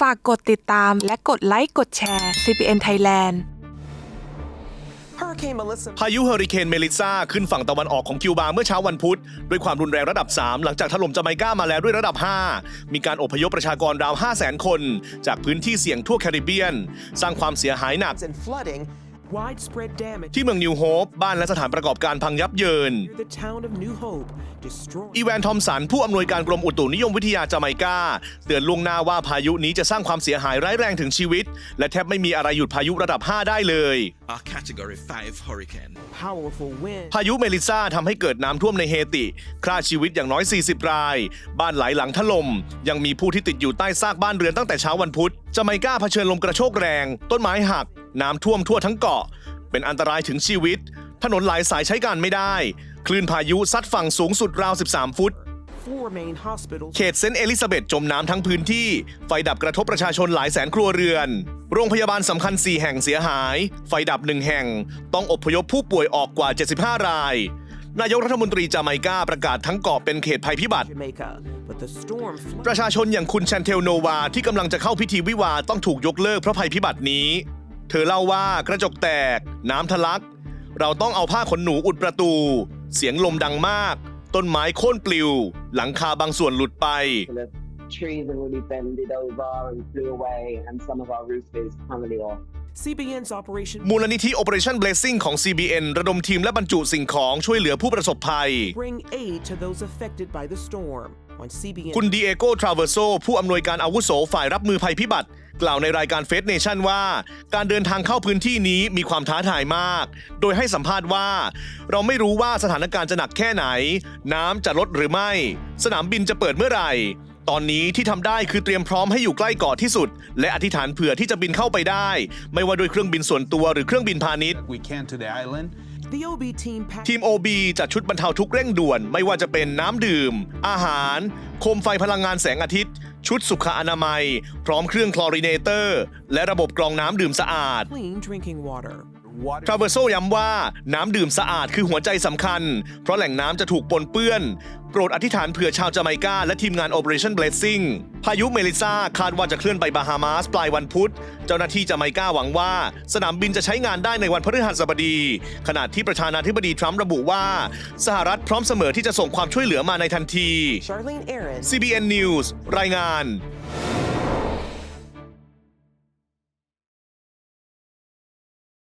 ฝากกดติดตามและกดไลค์กดแชร์ CPN Thailand Hurricane Melissa พายุเฮอริเคนเมลิซาขึ้นฝั่งตะวันออกของคิวบาเมื่อเช้าวันพุธ ด้วยความรุนแรงระดับ 3 หลังจากถล่มจาไมกามาแล้วด้วยระดับ 5 มีการอพยพประชากรราว 5 0 0 0 0 0 คน จากพื้นที่เสี่ยงทั่วแคริบเบียน สร้างความเสียหายหนัก and flooding, widespread damage ที่เมืองนิวโฮปบ้านและสถานประกอบการพังยับเยิน near the town of New Hope, destroying อีแวนทอมสัน ผู้อำนวยการกรมอุตุนิยมวิทยาจาไมกาเตือนล่วงหน้าว่าพายุนี้จะสร้างความเสียหายร้ายแรงถึงชีวิต และแทบไม่มีอะไรหยุดพายุระดับ 5 ได้เลย a Category 5 hurricane. powerful wind. พายุเมลิซาทำให้เกิดน้ำท่วมในเฮติฆ่าชีวิตอย่างน้อย 40 ราย บ้านหลายหลังถล่มยังมีผู้ที่ติดอยู่ใต้ซากบ้านเรือนตั้งแต่เช้าวันพุธจาไมกาเผชิญลมกระโชกแรง ต้นไม้หัก น้ำท่วมทั่วทั้งเกาะ เป็นอันตรายถึงชีวิต ถนนหลายสายใช้การไม่ได้ คลื่นพายุซัดฝั่งสูงสุดราว 13 ฟุต Four main hospitals เขตเซนต์เอลิซาเบธจมน้ำทั้งพื้นที่ ไฟดับกระทบประชาชนหลายแสนครัวเรือน โรงพยาบาลสำคัญ 4 แห่งเสียหาย ไฟดับหนึ่งแห่ง ต้องอพยพผู้ป่วยออกกว่า 75 รายนายกรัฐมนตรีจาไมกาประกาศทั้งเกาะเป็นเขตภัยพิบัติ Jamaica, but the storm ป flooded ระชาชนอย่างคุณแชนเทลโนวาที่กำลังจะเข้าพิธีวิวาห์ต้องถูกยกเลิกเพราะภัยพิบัตินี้ เธอเล่าว่ากระจกแตก น้ำทะลัก เราต้องเอาผ้าขนหนูอุดประตู เสียงลมดังมาก ต้นไม้โค่นปลิว หลังคาบางส่วนหลุดไป the trees have already bended over and flew away, and some of our roof is currently off. CBN's operation มูลนิธิ Operation Blessing ของ CBN ระดมทีมและบรรจุสิ่งของช่วยเหลือผู้ประสบภัย bring aid to those affected by the storm. On CBN, คุณดีเอโก ทราเวโซ ผู้อำนวยการอาวุโสฝ่ายรับมือภัยพิบัติ กล่าวในรายการเฟสเนชั่นว่า การเดินทางเข้าพื้นที่นี้มีความท้าทายมาก โดยให้สัมภาษณ์ว่า เราไม่รู้ว่าสถานการณ์จะหนักแค่ไหน น้ำจะลดหรือไม่ สนามบินจะเปิดเมื่อไหร่ตอนนี้ที่ทำได้คือเตรียมพร้อมให้อยู่ใกล้เกาะที่สุด และอธิษฐานเผื่อที่จะบินเข้าไปได้ ไม่ว่าด้วยเครื่องบินส่วนตัวหรือเครื่องบินพาณิชย์ we can to the island. the OB team packed ทีม OB จัดชุดบรรเทาทุกข์เร่งด่วน ไม่ว่าจะเป็นน้ำดื่ม อาหาร โคมไฟพลังงานแสงอาทิตย์ ชุดสุขอนามัย พร้อมเครื่องคลอรีเนเตอร์ และระบบกรองน้ำดื่มสะอาด clean drinking water. Water ทราเวโซย้ำว่าน้ำดื่มสะอาดคือหัวใจสำคัญ เพราะแหล่งน้ำจะถูกปนเปื้อน โปรดอธิษฐานเผื่อชาวจาไมกาและทีมงาน Operation Blessing พายุเมลิซาคาดว่าจะเคลื่อนไปบาฮามาสปลายวันพุธ เจ้าหน้าที่จาไมกาหวังว่า สนามบินจะใช้งานได้ในวันพฤหัสบดี ขณะที่ประธานาธิบดีทรัมป์ระบุว่า สหรัฐพร้อมเสมอที่จะส่งความช่วยเหลือมาในทันที Charlene Aaron, CBN News รายงาน